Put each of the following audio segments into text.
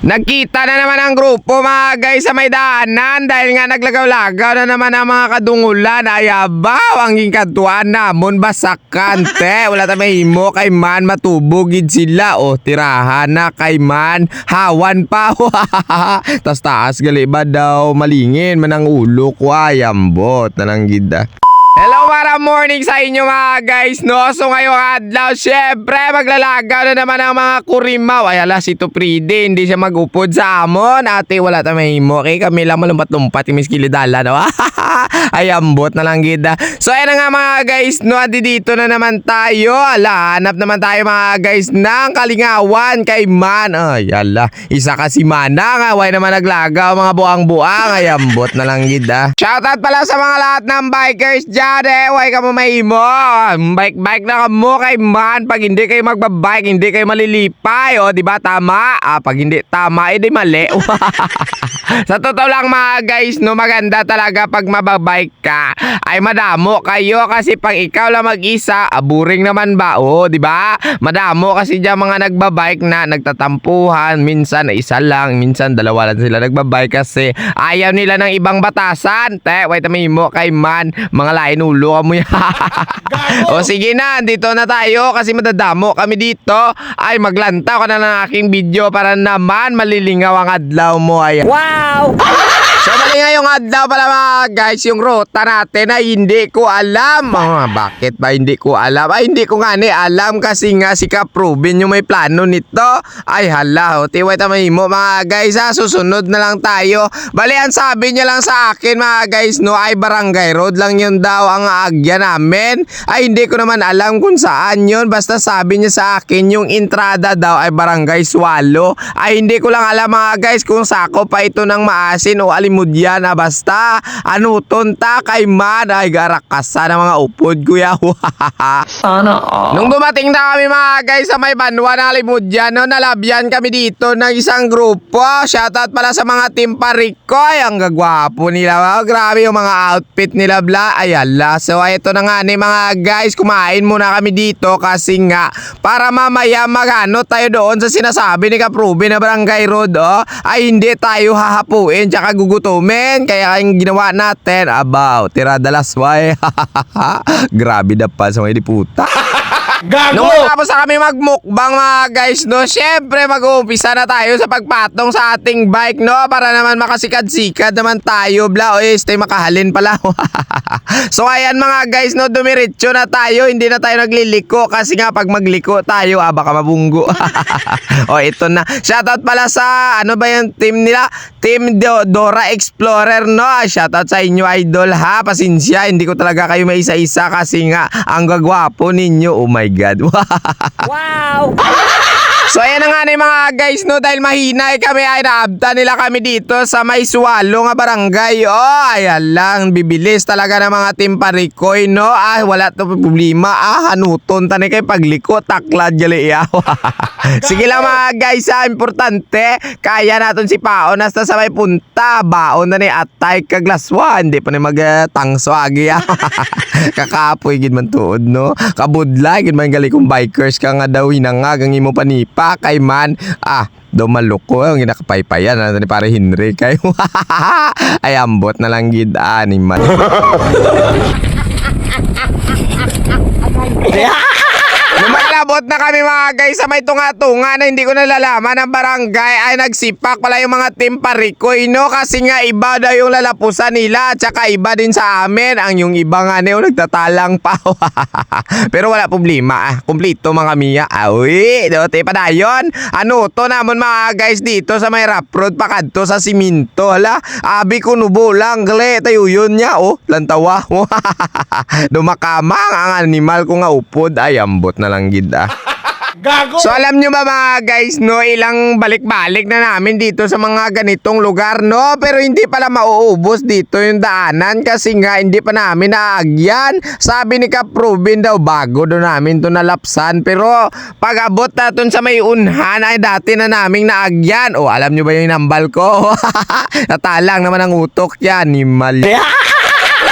Nagkita na naman ang grupo mga guys sa may daanan dahil nga naglagaw-lagaw na naman ang mga kadungulan. Ayabaw ang gingkatuan namon basakante. Wala ta mahimo kay man matubugid sila o tirahan na kay man hawan pa. Tas taas gali ba daw malingin manang ulo ko ayambot na lang gida. Para morning sa inyo mga guys no? So ngayong adlaw syempre maglalagaw na naman ang mga kurimaw. Ay ala si Tupride hindi siya magupod sa amon Ate wala ta mahimo kay kami lang malumpat-lumpat yung miskilidala no? Ay ambot na lang gida So ayan nga mga guys no? Adi dito na naman tayo. Ala hanap naman tayo mga guys ng kalingawan kay Man. Ay ala isa kasi mana nga way naman naglagaw mga buang-buang. Ay ambot na lang gida Shoutout pala sa mga lahat ng bikers dyan eh. Way ka mo. Bike-bike na ka mo kay man. Pag hindi kayo magbabike, hindi kayo malilipay. O, di ba? Tama. Ah, pag hindi tama, eh di mali. sa totoo lang mga guys, no, maganda talaga pag mababike ka. Ay madamo kayo kasi pag ikaw lang mag-isa, ah, boring naman ba? O, di ba? Madamo kasi dyan mga nagbabike na nagtatampuhan. Minsan isa lang, minsan dalawa lang sila nagbabike kasi ayaw nila ng ibang batasan. Te, wait mo kay man, mga lain ulo ka mo yan. o sige na, dito na tayo kasi madadamo kami dito. Ay maglantaw ka na ng aking video para naman malilingaw ang adlaw mo. Ayan. Wow! So mali nga yung adlaw pala mga guys, yung ruta natin na hindi ko alam. Ah, bakit ba hindi ko alam? Ay hindi ko nga ni alam kasi nga si Kap Ruben yung may plano nito. Ay hala, tiway tamay mo mga guys ha, susunod na lang tayo. Bali ang sabi niya lang sa akin mga guys no, ay barangay road lang yun daw ang agya namin. Ay hindi ko naman alam kung saan yun. Basta sabi niya sa akin yung entrada daw ay barangay Swalo. Ay hindi ko lang alam mga guys kung sako pa ito ng maasin o alimudyan na basta ano tonta kay man ay garakasa ng mga upod kuya. Sana all. Nung dumating na kami mga guys sa may banwa ng Alimudyan, no, nalabyan kami dito ng isang grupo. Shoutout pala sa mga Team Parikoy. Ang gagwapo nila. Oh, grabe yung mga outfit nila bla. Ay ala. So ito na nga ni mga guys. Kumain muna kami dito kasi nga para mamaya magano tayo doon sa sinasabi ni Kaprubi na Barangay Road. Oh, ay hindi tayo hahapuin tsaka gugutumin. Kaya yung ginawa natin, abaw, tirada lasway. grabe na pa sa mga di puta. Nung matapos na kami magmukbang mga guys, no, syempre mag-uumpisa na tayo sa pagpatong sa ating bike, no, para naman makasikad-sikad naman tayo, bla, o stay makahalin pala. so ayan mga guys, no, dumiretso na tayo, hindi na tayo nagliliko kasi nga pag magliko tayo, ah, baka mabunggo. o ito na. Shoutout pala sa, ano ba yung team nila? Team Do- Dora Explorer, no? Shoutout sa inyo, idol, ha? Pasensya, hindi ko talaga kayo may isa-isa kasi nga, ang gagwapo ninyo, oh my God. Wow! So ayan na nga na mga guys no dahil mahina eh, kami ay naabta nila kami dito sa may suwalo nga barangay. Oh, ayan lang bibilis talaga ng mga team parikoy no. Ah, wala to problema. Ah, hanuton tani kay pagliko taklad gali iya. Sige lang mga guys, ah, importante kaya naton si Paon hasta sa may punta. Baon na ni atay kaglaswa, hindi pa ni magtangso agi ah. Kakapoy gid man tuod no. Kabudla gid man gali kung bikers ka nga daw hinangag ang imo panipa kay man. Ah, daw maloko ang ginakapaypayan ano ni pare Henry kay ay ambot na lang gid animal. Lumalabot na kami mga guys sa may tunga-tunga na hindi ko nalalaman. Ang barangay ay nagsipak pala yung mga team parikoy no? Kasi nga iba daw yung lalapusan nila at saka iba din sa amin. Ang yung iba nga niyo nagtatalang pa. Pero wala problema ah. Kumplito mga miya. Awi dote pa dayon ano to namon mga guys dito sa may rap road pa kadto sa siminto hala abi ko nubo lang gle. Tayo yun niya oh. Lantawa. Dumakamang ang animal ko nga upod. Ay ambot na lang gid ah. So alam nyo ba mga guys no ilang balik-balik na namin dito sa mga ganitong lugar no? Pero hindi pala mauubos dito yung daanan kasi nga hindi pa namin naagyan. Sabi ni Kap Ruben daw bago do namin to nalapsan. Pero pag abot natin sa may unhan ay dati na naming naagyan. O alam nyo ba yung nambal ko? Natalang naman ang utok yan ni Mal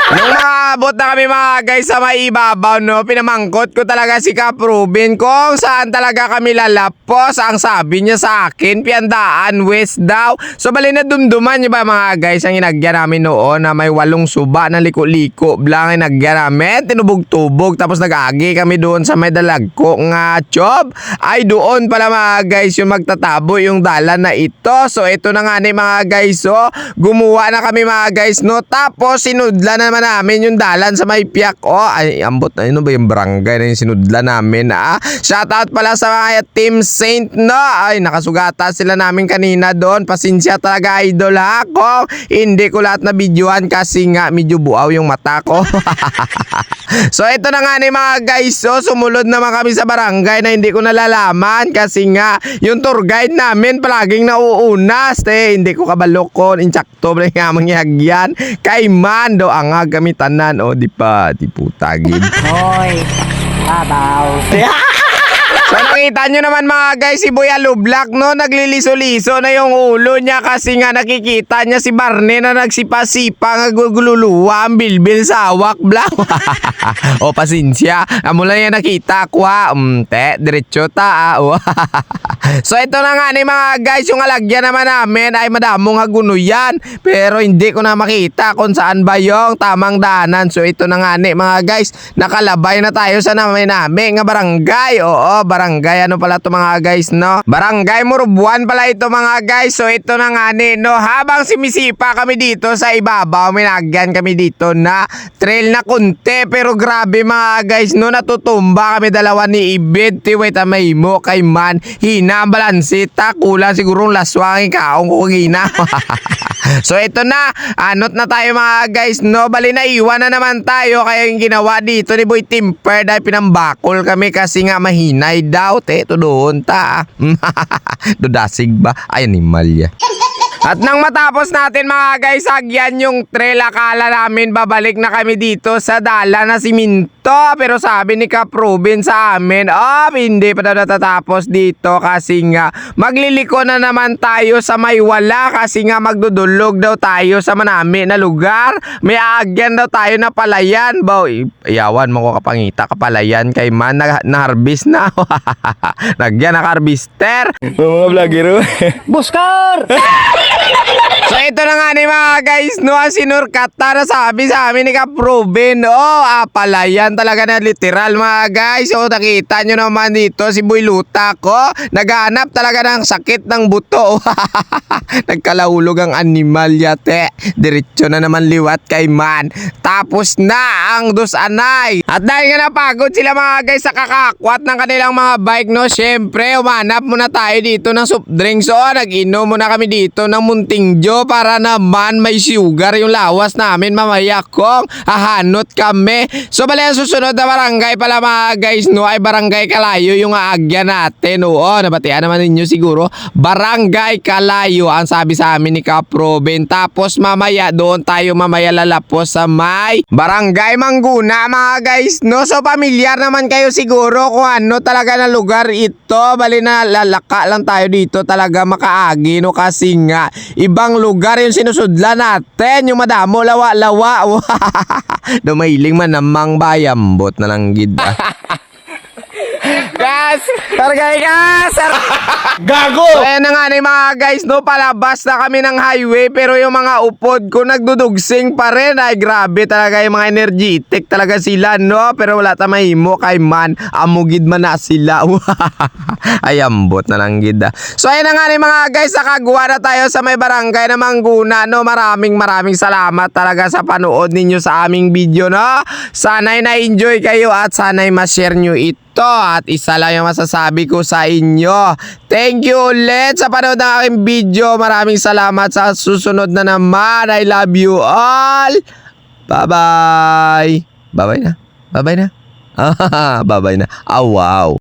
Nung makabot na kami mga guys sa may ibabaw, no, pinamangkot ko talaga si Cap Ruben kung saan talaga kami lalapos. Ang sabi niya sa akin, piandaan west daw. So bali na dumduman niyo ba mga guys ang inagya namin noon na may walong suba na liko-liko. Blang inagya namin, tinubog-tubog. Tapos nag-agi kami doon sa may dalagko nga chob. Ay doon pala mga guys yung magtatabo yung dalan na ito. So ito na nga ni mga guys, so gumawa na kami mga guys, no. Tapos sinudla na naman namin yung dalan sa may piyak. Oh, ay ambot ano ba yung barangay na yung sinudla namin ah. Shoutout pala sa mga Team Saint no. Ay nakasugata sila namin kanina doon. Pasensya talaga idol ha. Kung hindi ko lahat na videoan kasi nga medyo buaw yung mata ko. so ito na nga ni mga guys. So sumunod naman kami sa barangay na hindi ko nalalaman kasi nga yung tour guide namin palaging nauunas. Eh, hindi ko kabalo ko. Insakto na nga mangyagyan. Kay man do ang gamitan O di pa. Di putagin. Hoy, babaw. Nakita nyo naman mga guys, si Boy Alublak no, nagliliso-liso na yung ulo niya kasi nga nakikita niya si Barney na nagsipa-sipa nga gululuwa ang bilbil sa hawak black. o pasensya, amo lang yan nakita ko ha. Um, te, diretso ta ah. So ito na nga ni mga guys, yung alagyan naman namin ay madamong hagunuyan. Pero hindi ko na makita kung saan ba yung tamang daanan. So ito na nga ni mga guys, nakalabay na tayo sa namin namin nga barangay. Oo, barangay ano pala to mga guys no? Barangay Murubuan pala ito mga guys. So ito na nga ni no, habang simisipa kami dito sa ibabaw, minagyan kami dito na trail na kunti pero grabe mga guys no, natutumba kami dalawa ni Ibid, tiwait may mo kay man, hina ang balansita, kulang siguro laswang ikaong kukina. so ito na, anot na tayo mga guys no, bali na iwan na naman tayo kaya yung ginawa dito ni Boy Timper dahil pinambakol kami kasi nga mahinay daw, te, ito doon ta. Dudasig ba? Ay, animal ya. At nang matapos natin mga guys, agyan yung trail, akala namin babalik na kami dito sa dala na siminto. Pero sabi ni Cap Ruben sa amin, oh, hindi pa daw natatapos dito kasi nga magliliko na naman tayo sa may wala kasi nga magdudulog daw tayo sa manami na lugar. May agyan daw tayo na palayan. Baw, iyawan mo ko kapangita kapalayan kay man na, na-harvest na. Nagyan na harvester. Mga vlogger. Buskar! So ito na nga ni mga guys, no, ang sinurkata na sabi sa amin ni Cap Ruben, oh, ah, palayan talaga na literal mga guys. So nakita nyo naman dito si Boy Luta ko, naghanap talaga ng sakit ng buto. Nagkalahulog ang animal yate. Diretso na naman liwat kay man. Tapos na ang dos anay. At dahil nga napagod sila mga guys sa kakakwat ng kanilang mga bike, no, syempre, umanap muna tayo dito ng soft drinks. So, nag-inom muna kami dito ng munting jo para naman may sugar yung lawas namin mamaya kung hahanot kami. So bali ang susunod na barangay pala mga guys no ay barangay Kalayo yung aagya natin. Oo, nabatian naman ninyo siguro. Barangay Kalayo ang sabi sa amin ni Cap Ruben. Tapos mamaya doon tayo mamaya lalapos sa may barangay Mangguna mga guys no. So pamilyar naman kayo siguro kung ano talaga na lugar ito. Bali na lalaka lang tayo dito talaga makaagi no kasi nga ibang lugar yung sinusudla natin yung madamo lawa-lawa dumailing man namang bayambot na lang gid Gas! Targay gas! Gago! So, ayan na nga ni mga guys, no, palabas na kami ng highway pero yung mga upod ko nagdudugsing pa rin. Ay, grabe talaga yung mga energetic talaga sila, no? Pero wala ta mahimo kay man, amugid man na sila. Ay, ambot na lang gid. ah. So, ayan na nga ni mga guys, nakagawa na tayo sa may barangay na Mangguna, no? Maraming maraming salamat talaga sa panood ninyo sa aming video, no? Sana'y na-enjoy kayo at sana'y ma-share nyo ito at isa lang yung masasabi ko sa inyo. Thank you ulit sa panood ng aking video. Maraming salamat sa susunod na naman. I love you all. Bye-bye. Bye-bye na. Bye-bye na. Bye-bye na. Ah, wow.